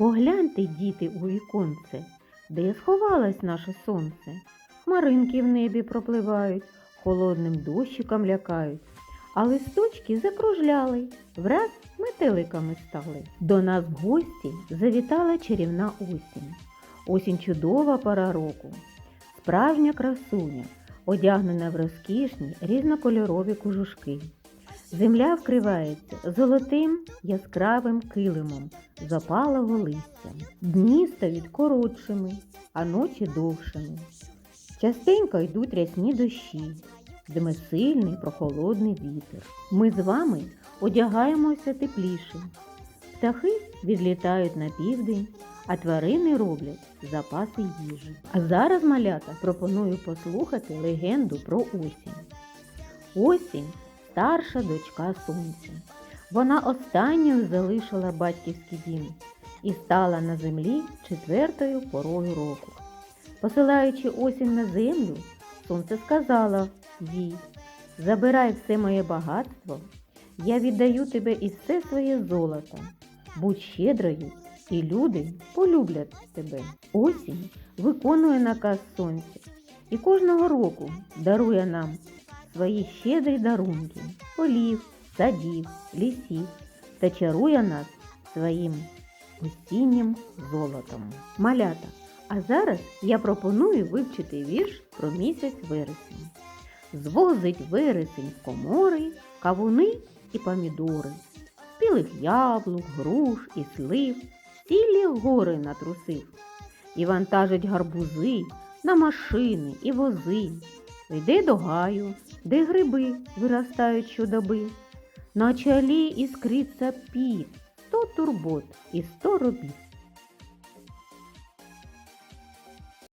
Погляньте, діти, у віконце, де сховалось наше сонце. Хмаринки в небі пропливають, холодним дощиком лякають, а листочки закружляли, враз метеликами стали. До нас в гості завітала чарівна осінь. Осінь чудова пора року, справжня красуня, одягнена в розкішні різнокольорові кожушки. Земля вкривається золотим яскравим килимом запалого листя. Дні стають коротшими, а ночі довшими. Частенько йдуть рясні дощі, дме сильний прохолодний вітер. Ми з вами одягаємося тепліше. Птахи відлітають на південь, а тварини роблять запаси їжі. А зараз, малята, пропоную послухати легенду про осінь. Осінь старша дочка сонця. Вона останньою залишила батьківський дім і стала на землі четвертою порою року. Посилаючи осінь на землю, сонце сказала їй Забирай все моє багатство, я віддаю тебе і все своє золото. Будь щедрою, і люди полюблять тебе. Осінь виконує наказ сонця і кожного року дарує нам свої щедрі дарунки, полів, садів, лісів та чарує нас своїм осіннім золотом. Малята, а зараз я пропоную вивчити вірш про місяць вересень. Звозить вересень в комори, кавуни і помідори, білих яблук, груш і слив, цілі гори натрусив, і вантажить гарбузи на машини і вози. Йде до гаю, де гриби виростають щодоби. На чолі іскриться піт, сто турбот і сто робіт.